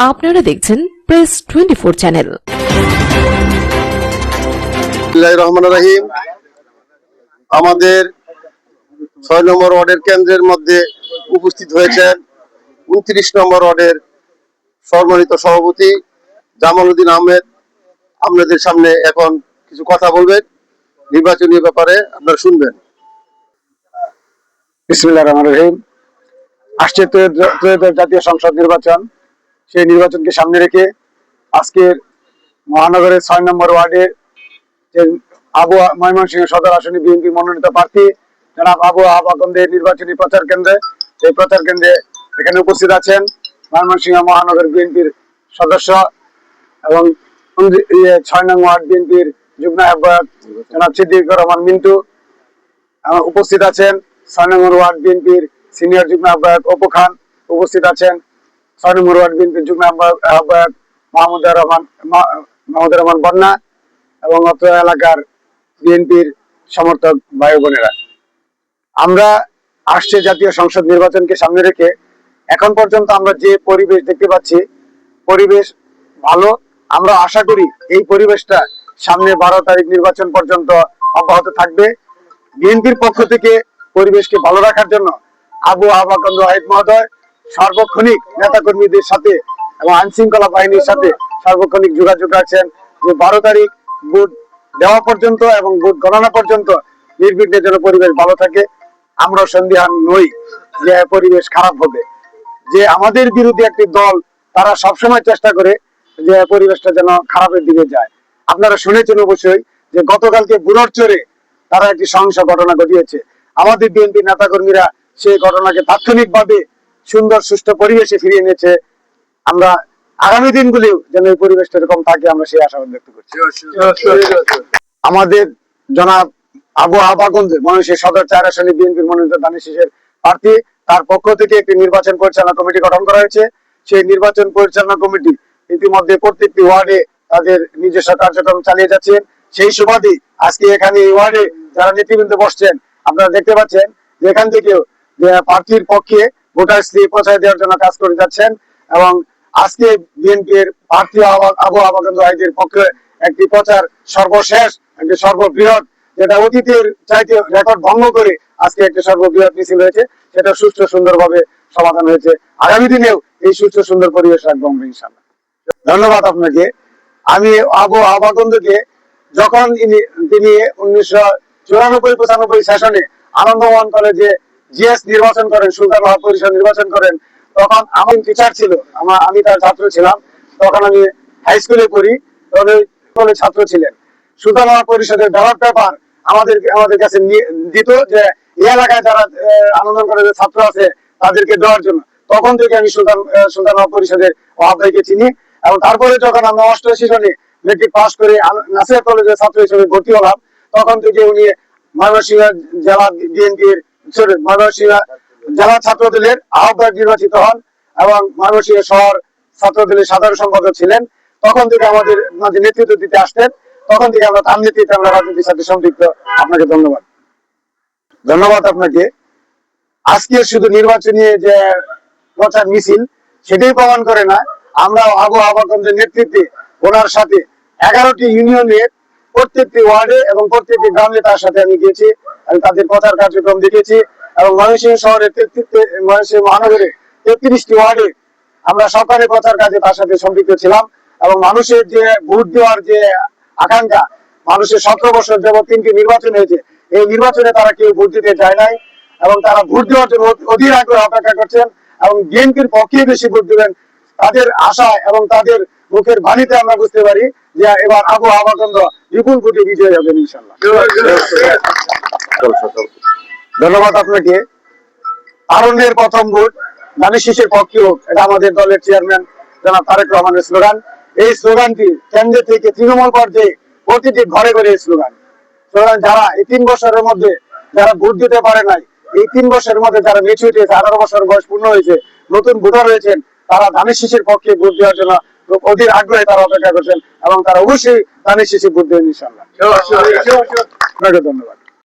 আপনারা দেখছেন press twenty four channel রহমানির রহিম। আমাদের ছয় নম্বর ওয়ার্ডের কেন্দ্রের মধ্যে উপস্থিত হয়েছেন উনত্রিশ নম্বর ওয়ার্ডের সম্মানিত সভাপতি জামাল উদ্দিন আহমেদ। আপনাদের সামনে এখন কিছু কথা বলবেন নির্বাচনী ব্যাপারে আপনারা শুনবেন। বিসমিল্লাহ রহমান রহিম। আসছে ত্রয়োদশ জাতীয় সংসদ নির্বাচন। সেই নির্বাচনকে সামনে রেখে আজকের মহানগরের ছয় নম্বর ওয়ার্ডের যে আবহাওয়া ময়মনসিংহ সদর আসনে বিএনপি মনোনীত প্রার্থী জনাব আবহাওয়া আবাকন্দের নির্বাচনী প্রচার কেন্দ্রে, এই প্রচার কেন্দ্রে এখানে উপস্থিত আছেন ময়মনসিংহ মহানগর বিএনপির সদস্য এবং ছয় নং ওয়ার্ড বিএনপির যুগ্ম আহ্বায়ক জনাব সিদ্দিকুর রহমান মিন্টু। উপস্থিত আছেন। ছয় নম্বর ওয়ার্ড বিএনপির সিনিয়র যুগ্ম আহ্বায়ক অপু খান। উপস্থিত আছেন নম্বর ওয়ার্ড বিএনপির যুগ্ম আহ্বায়ক মাহমুদুর রহমান মাহমুদুর রহমান বন্যা এবং অত্র এলাকার বিএনপির সমর্থক ভাই বোনেরা। আমরা আসছে জাতীয় সংসদ নির্বাচনকে সামনে রেখে এখন পর্যন্ত আমরা যে পরিবেশ দেখতে পাচ্ছি, পরিবেশ ভালো। আমরা আশা করি এই পরিবেশটা সামনে বারো তারিখ নির্বাচন পর্যন্ত অব্যাহত থাকবে। বিএনপির পক্ষ থেকে পরিবেশকে ভালো রাখার জন্য আবু আবাকন্দ ওয়াহিদ মহোদয় সার্বক্ষণিক নেতাকর্মীদের সাথে এবং আইন শৃঙ্খলা বাহিনীর সাথে সার্বক্ষণিক যোগাযোগ রাখছেন যে বারো তারিখ ভোট দেওয়া পর্যন্ত এবং ভোট গণনা পর্যন্ত নির্বিঘ্নের জন্য পরিবেশ ভালো থাকে আমরা সন্দিহান নই যে পরিবেশ খারাপ হবে। যে আমাদের বিরোধী একটি দল, তারা সবসময় চেষ্টা করে যে পরিবেশটা যেন খারাপের দিকে যায়। আপনারা শুনেছেন অবশ্যই যে গতকালকে বুড়োর চরে তারা একটি সহিংস ঘটনা ঘটিয়েছে। আমাদের বিএনপি নেতাকর্মীরা সেই ঘটনাকে তাৎক্ষণিকভাবে সুন্দর সুষ্ঠু পরিবেশে ফিরিয়ে এনেছে। আমরা আগামী দিনগুলিও যেন এই পরিবেশটা এরকম থাকে আমরা সেই আশাবাদ ব্যক্ত করছি। আমাদের জনাব আবু আবাগঞ্জ মানুষের সদর চার আসনে বিএনপির মনোনীত দানি শেষের প্রার্থী তার পক্ষ থেকে একটি নির্বাচন পরিচালনা কমিটি গঠন করা হয়েছে। সেই নির্বাচন পরিচালনা কমিটি ইতিমধ্যে প্রত্যেকটি ওয়ার্ডে তাদের নিজস্ব কার্যক্রম চালিয়ে যাচ্ছেন সেই সুবাদে আজকে এখানে এই ওয়ার্ডে যারা নেতৃবৃন্দ বসছেন আপনারা দেখতে পাচ্ছেন যে এখান থেকেও প্রার্থীর পক্ষে ভোটার স্লিপ পৌঁছায় দেওয়ার জন্য কাজ করে যাচ্ছেন এবং আজকে বিএনপির প্রার্থী আবা- আবু আবাগন্দ আইদের পক্ষে একটি প্রচার সর্বশেষ, একটি সর্ববৃহৎ, যেটা অতীতের চাইতে রেকর্ড ভঙ্গ করে আজকে একটা সর্ববৃহৎ মিছিল হয়েছে, সেটা সুস্থ সুন্দরভাবে সমাধান হয়েছে। আগামী দিনেও এই সুস্থ সুন্দর পরিবেশ রাখব আমরা ইনশাল্লাহ ধন্যবাদ আপনাকে। আমি আবু আবাগন্দকে যখন তিনি উনিশশো চুরানব্বই পঁচানব্বই সেশনে আনন্দমোহন কলেজে জিএস নির্বাচন করেন, সুলতান মহা পরিষদ নির্বাচন করেন, তখন আমার টিচার ছিল, আমার, আমি তার ছাত্র ছিলাম, তখন আমি হাই স্কুলে পড়ি, তখন ওই ছাত্র ছিলেন। সুলতান মহা পরিষদের ব্যালট পেপার আমাদের আমাদের কাছে দিত যে এলাকায় যারা আনন্দন কলেজের ছাত্র আছে, তাদেরকে দেওয়ার জন্য। তখন থেকে আমি সুলতান সুলতান মহা পরিষদের ওয়াহাবভাইকে চিনি এবং তারপরে যখন আমরা অষ্টআশি সনে মেট্রিক পাস করে নাসির কলেজের ছাত্র হিসেবে ভর্তি হলাম, তখন থেকে উনি ময়মনসিংহ জেলা বিএনপির জেলা ছাত্র দলের আহ্বায়ক নির্বাচিত হন এবং ময়মনসিংহ শহর ছাত্র দলের সাধারণ সম্পাদক ছিলেন। তখন থেকে আমাদের নেতৃত্ব দিতে আসতেন। তখন থেকে আমরা তার নেতৃত্বে আমরা রাজনীতির সাথে সম্পৃক্ত। আপনাকে ধন্যবাদ। ধন্যবাদ আপনাকে। আজকে শুধু নির্বাচনী যে প্রচার মিছিল, সেটাই প্রমাণ করে না আমরা আবু আবাকন্দের নেতৃত্বে ওনার সাথে এগারোটি ইউনিয়নের প্রত্যেকটি ওয়ার্ডে এবং প্রত্যেকটি গ্রামে তার সাথে আমি গিয়েছি। আমি তাদের প্রচার কার্যক্রম দেখেছি এবং ময়মনসিংহ শহরের ময়মনসিংহ মহানগরে তেত্রিশটি ওয়ার্ডে আমরা সরকারি প্রচার কাজে তার সাথে সম্পৃক্ত ছিলাম এবং মানুষের যে ভোট দেওয়ার যে আকাঙ্ক্ষা, মানুষের সতেরো বছর যাবত তিনটি নির্বাচন হয়েছে, এই নির্বাচনে তারা কেউ ভোট দিতে যায় নাই এবং তারা ভোট দেওয়ার জন্য অধীর আগ্রহ অপেক্ষা করছেন এবং বিএনপির পক্ষে বেশি ভোট দেবেন তাদের আশা এবং তাদের মুখের বাণীতে আমরা বুঝতে পারি যে এবার আবু আবাকন্দ বিপুল কোটি বিজয় হবেন ইনশাল্লাহ ধন্যবাদ আপনাকে। আরণ্যের প্রথম ভোট দানি শিশের পক্ষে হোক এটা আমাদের দলের চেয়ারম্যান জনাব তারেক রহমানের স্লোগান। এই স্লোগানটি কেন্দ্র থেকে তৃণমূল পর্যায়ে প্রতিটি ঘরে ঘরে এই স্লোগান। সুতরাং যারা এই তিন বছরের মধ্যে যারা ভোট দিতে পারে নাই এই তিন বছরের মধ্যে যারা মেচুরিটি হয়েছে আঠারো বছর বয়স পূর্ণ হয়েছে নতুন ভোটার হয়েছেন তারা ধানের শীষের পক্ষে ভোট দেওয়ার জন্য অধীর আগ্রহে তারা অপেক্ষা করছেন এবং তারা অবশ্যই ধানের শীষে ভোট দেবেন ইনশাল্লাহ আপনাকে ধন্যবাদ।